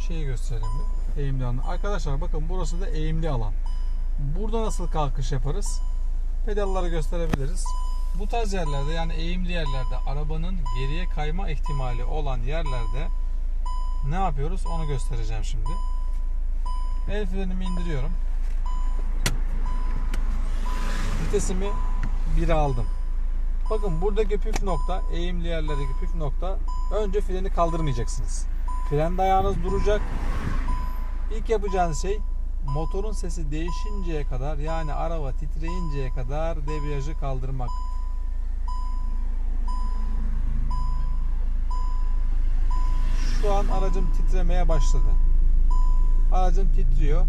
şeyi gösterelim bir. Eğimli alan. Arkadaşlar bakın burası da eğimli alan. Burada nasıl kalkış yaparız? Pedalları gösterebiliriz. Bu tarz yerlerde yani eğimli yerlerde arabanın geriye kayma ihtimali olan yerlerde ne yapıyoruz onu göstereceğim şimdi. El frenimi indiriyorum. Vitesimi 1'e aldım. Bakın buradaki püf nokta, eğimli yerlerdeki püf nokta önce freni kaldırmayacaksınız. Fren ayağınız duracak. İlk yapacağınız şey motorun sesi değişinceye kadar yani araba titreyinceye kadar debriyajı kaldırmak. Şu an aracım titremeye başladı. Aracım titriyor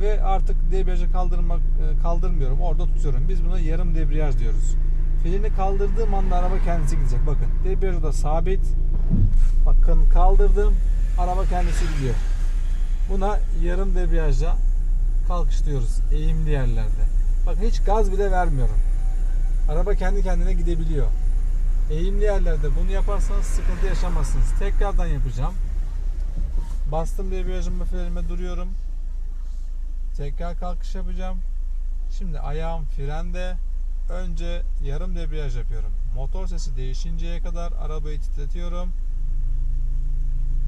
ve artık debriyajı kaldırmak e, kaldırmıyorum. Orada tutuyorum. Biz buna yarım debriyaj diyoruz. Freni kaldırdığım anda araba kendisi gidecek. Bakın debriyaj da sabit. Kaldırdım. Araba kendisi gidiyor. Buna yarım debriyajla kalkışlıyoruz eğimli yerlerde. Bakın hiç gaz bile vermiyorum. Araba kendi kendine gidebiliyor. Eğimli yerlerde bunu yaparsanız sıkıntı yaşamazsınız. Tekrardan yapacağım. Bastım debriyajımı frenime duruyorum. Tekrar kalkış yapacağım. Şimdi ayağım frende. Önce yarım debriyaj yapıyorum. Motor sesi değişinceye kadar arabayı titretiyorum.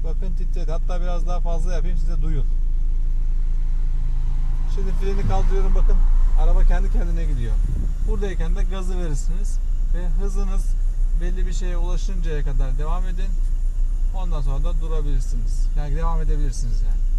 Bakın titredi. Hatta biraz daha fazla yapayım size duyun. Şimdi freni kaldırıyorum bakın. Araba kendi kendine gidiyor. Buradayken de gazı verirsiniz ve hızınız belli bir şeye ulaşıncaya kadar devam edin. Ondan sonra da durabilirsiniz. Yani devam edebilirsiniz yani.